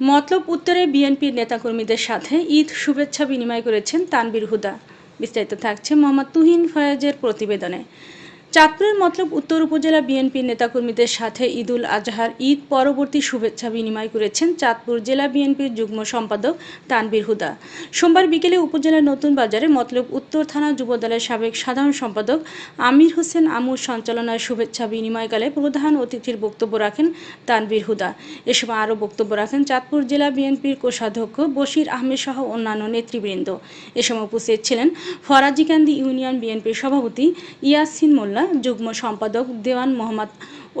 মতলব উত্তরে বিএনপির নেতাকর্মীদের সাথে ঈদ শুভেচ্ছা বিনিময় করেছেন তানবির হুদা। বিস্তারিত থাকছে মোহাম্মদ তুহিন ফয়াজের প্রতিবেদনে। চাঁদপুরের মতলব উত্তর উপজেলা বিএনপির নেতাকর্মীদের সাথে ঈদুল আজহার ঈদ পরবর্তী শুভেচ্ছা বিনিময় করেছেন চাঁদপুর জেলা বিএনপির যুগ্ম সম্পাদক তানবির হুদা। সোমবার বিকেলে উপজেলার নতুন বাজারে মতলব উত্তর থানা যুবদলের সাবেক সাধারণ সম্পাদক আমির হোসেন আমুর সঞ্চালনায় শুভেচ্ছা বিনিময়কালে প্রধান অতিথির বক্তব্য রাখেন তানবির হুদা। এ সময় আরও বক্তব্য রাখেন চাঁদপুর জেলা বিএনপির কোষাধ্যক্ষ বশির আহমেদ সহ অন্যান্য নেতৃবৃন্দ। এ সময় উপস্থিত ছিলেন ফরাজিকান্দি ইউনিয়ন বিএনপির সভাপতি ইয়াসিন মোল্লা যুগ্ম সম্পাদক দেওয়ান মোহাম্মদ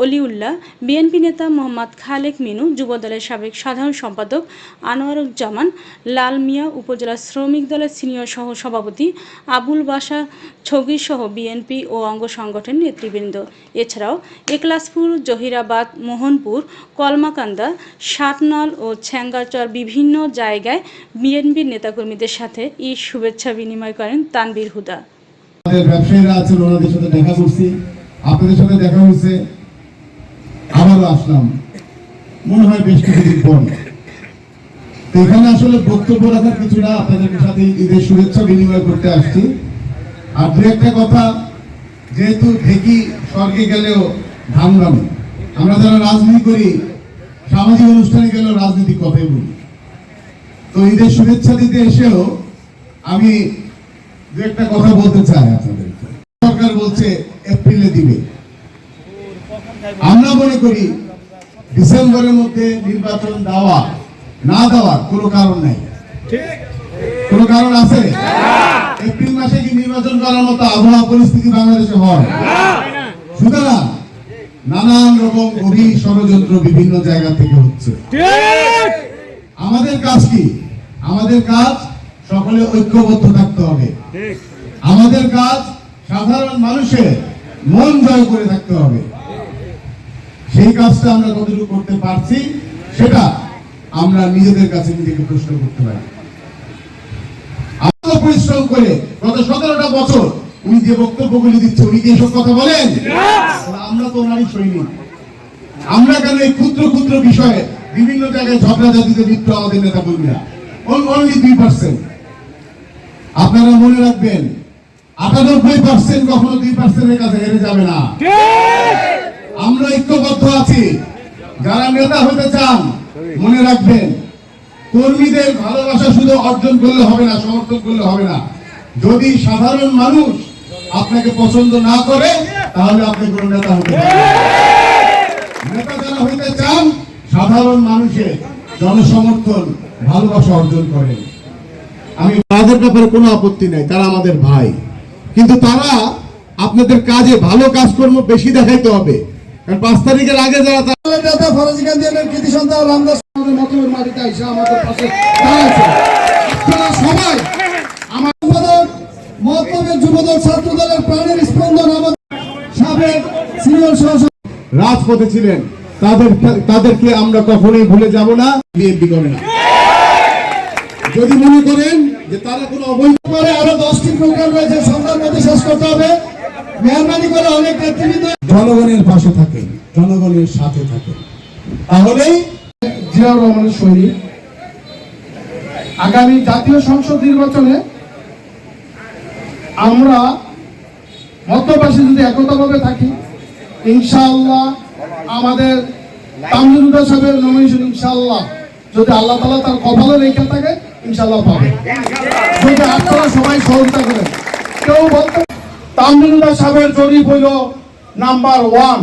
অলিউল্লাহ, বিএনপি নেতা মোহাম্মদ খালেক মিনু, যুবদলের সাবেক সাধারণ সম্পাদক আনোয়ারুজ্জামান, লাল মিয়া উপজেলা শ্রমিক দলের সিনিয়র সহ সভাপতি আবুল বাসা ছগি সহ বিএনপি ও অঙ্গ সংগঠনের নেতৃবৃন্দ। এছাড়াও একলাসপুর জহিরাবাদ, মোহনপুর, কলমাকান্দা, সাতনল ও ছ্যাঙ্গাচর বিভিন্ন জায়গায় বিএনপির নেতাকর্মীদের সাথে ঈদ শুভেচ্ছা বিনিময় করেন তানবীর হুদা। আমাদের ব্যবসায়ীরা আছেন, ওনাদের সাথে দেখা করছি। আপনাদের সাথে দেখা হয়েছে, আবারও আসলাম। মনে হয় বেশ কিছুদিন পর। এখানে আসলে বক্তব্য রাখার কিছু না, আপনাদের সাথে ঈদের শুভেচ্ছা বিনিময় করতে আসছি। আর দু একটা কথা, যেহেতু ঢেকি স্বর্গে গেলেও ধান গ্রামে আমরা যারা রাজনীতি করি, সামাজিক অনুষ্ঠানে গেলেও রাজনীতি কথাই বলি। তো ঈদের শুভেচ্ছা দিতে এসেও আমি একটা কথা বলতে চাই সরকার বলছে এপ্রিলে দিবে। আমরা মনে করি ডিসেম্বরের মধ্যে নির্বাচন দেওয়া, না দেওয়ার কোনো কারণ নাই। কোনো কারণ আছে? এপ্রিল মাসে কি নির্বাচন করার মতো আবহাওয়া পরিস্থিতি বাংলাদেশে হয়? সুতরাং নানান রকম গভীর ষড়যন্ত্র বিভিন্ন জায়গা থেকে হচ্ছে। আমাদের কাজ কি? আমাদের কাজ সকলে ঐক্যবদ্ধ থাকতে হবে। আমাদের কাজ সাধারণ মানুষের মন জয় করে থাকতে হবে। সেই কাজটা আমরা কতটুকু করতে পারছি সেটা আমরা নিজেদের কাছে নিজেকে প্রশ্ন করতে পারি। আমরা পরিশ্রম করে গত সতেরোটা বছর উনি যে বক্তব্যগুলি দিচ্ছে উনি কি এসব কথা বলেন? আমরা তো ওনারই সৈনিক। আমরা কেন এই ক্ষুদ্র ক্ষুদ্র বিষয়ে বিভিন্ন জায়গায় ঝগড়াঝাটিতে লিপ্ত আমাদের নেতা কর্মীরা অনলি দুই পার্সেন্ট আপনারা মনে রাখবেন, আটানব্বই পার্সেন্ট কখনো দুই পার্সেন্টের কাছে হেরে যাবে না। আমরা ঐক্যবদ্ধ আছি। যারা নেতা হতে চান, মনে রাখবেন, কর্মীদের ভালোবাসা শুধু অর্জন করলে হবে না, সমর্থন করলে হবে না। যদি সাধারণ মানুষ আপনাকে পছন্দ না করে, তাহলে আপনি কোন নেতা হতে নেতা যারা হইতে চান, সাধারণ মানুষের জনসমর্থন, ভালোবাসা অর্জন করেন। আমি তাদের ব্যাপারে কোনো আপত্তি নাই তারা আমাদের ভাই। কিন্তু তারা আপনাদের কাজে ভালো কাজকর্ম বেশি দেখাইতে হবে। কারণ পাঁচ তারিখের আগে যারা তা- নেতা ফরাজি গান্ধীর কৃতি সন্তান রামদাস আমাদের মতলবের মাটিতে আইসা আমাদের পাশে আপনারা সবাই আমার সম্পাদক মতলবের যুবদল ছাত্র দলের প্রাণের স্পন্দন আমাদের সাবেক সিনিয়র সহ রাজপথে ছিলেন তাদের তাদেরকে আমরা কখনোই ভুলে যাব না। বিএনপি করে না। যদি মনে করেন যে তারা কোনো অবৈধ পরে আরও দশটি প্রোগ্রাম রয়েছে সন্ধ্যার মধ্যে শেষ করতে হবে। মেহরবানি করে অনেক নেতৃবৃন্দ জনগণের পাশে থাকে জনগণের সাথে থাকে তাহলেই জিয়াউর রহমানের সৈনিক আগামী জাতীয় সংসদ নির্বাচনে আমরা মধ্যপ্রাসী যদি একতাভাবে থাকি, ইনশাআল্লাহ আমাদের তামজুদা সাহেবের নমিনেশন ইনশাআল্লাহ। যদি আল্লাহ তালা তার কপালে রেখে থাকে ইনশাল্লাহ পাবে। যদি আপনারা সবাই সহযোগিতা করেন। কেউ বলতে তামজুদা সাহেবের জরিপ হইল নাম্বার ওয়ান।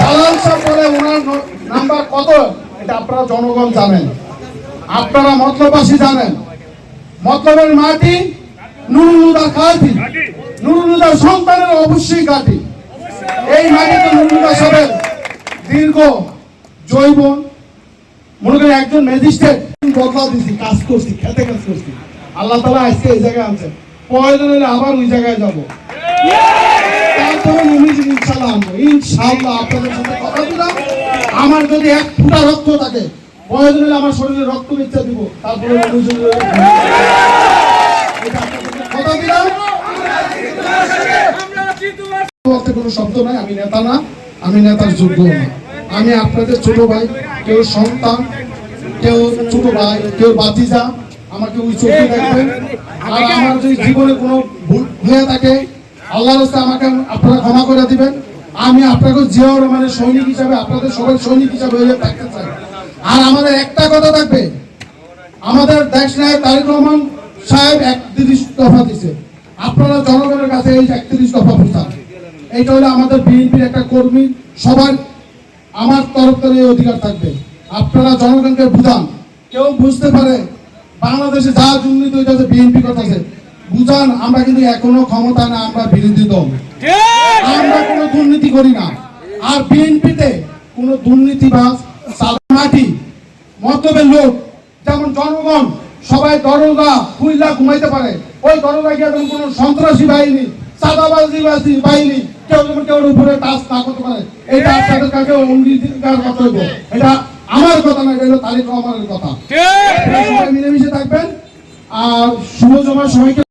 সালাম সাহেব বলে ওনার নাম্বার কত? এটা আপনারা জনগণ জানেন। আপনারা মতলবাসী জানেন। মতলবের মাটি নুরুলুদা কাঠি। নুরুলুদার সন্তানের অবশ্যই কাঠি। এই মাটিতে নুরুলুদা সাহেবের দীর্ঘ জৈবন মনে করেন একজন ম্যাজিস্ট্রেট বদলা দিছি, কাজ করছি, খেতে কাজ করছি। আল্লাহ তালা আজকে এই জায়গায় প্রয়োজন হলে আবার ওই জায়গায় যাব। আপনাদের সাথে কথা আমার যদি এক ফুটা রক্ত থাকে প্রয়োজন হলে আমার শরীরে রক্ত ইচ্ছা দিব, তারপরে কোনো শব্দ নাই, আমি নেতা না, আমি নেতার যোগ্য আমি আপনাদের ছোট ভাই। কেউ সন্তান কেউ ছোট ভাই কেউ বাতিজা আমাকে ওই চোখে দেখবেন। আর আমার যদি জীবনে কোনো ভুল হয়ে থাকে আল্লাহর রাস্তায় আমাকে আপনারা ক্ষমা করে দিবেন। আমি আপনাকে জিয়া রহমানের সৈনিক হিসাবে আপনাদের সবাই সৈনিক হিসাবে হয়ে থাকতে চাই। আর আমাদের একটা কথা থাকবে। আমাদের দেশ নায়ক তারেক রহমান সাহেব একত্রিশ দফা দিছে। আপনারা জনগণের কাছে এই একত্রিশ দফা পৌঁছান এইটা হলো আমাদের বিএনপির একটা কর্মী সবার আমার তরফ থেকে অধিকার থাকবে। আপনারা জনগণকে বুঝান। কেউ বুঝতে পারে বাংলাদেশে যা দুর্নীতি হইতেছে বিএনপি করতেছে। বুঝান, আমরা কিন্তু এখনও ক্ষমতা না, আমরা বিরোধী দল। আমরা কোনো দুর্নীতি করি না। আর বিএনপিতে কোনো দুর্নীতিবাজ মাটি মতলবের লোক, যেমন জনগণ, সবাই দরগা খুইলা ঘুমাইতে পারে। ওই দরগা গিয়ে কোনো সন্ত্রাসী বাহিনী চাঁদাবাজি বাজি বাহিনী কেউ যেমন কেউ উপরে টাচ না করতে পারে এটা আপনাদের কাছে অঙ্গীকার করতে হবে এটা আমার কথা না এটা হলো তারিক রহমানের কথা। মিলেমিশে থাকবেন। আর শুভ জমা সময়কে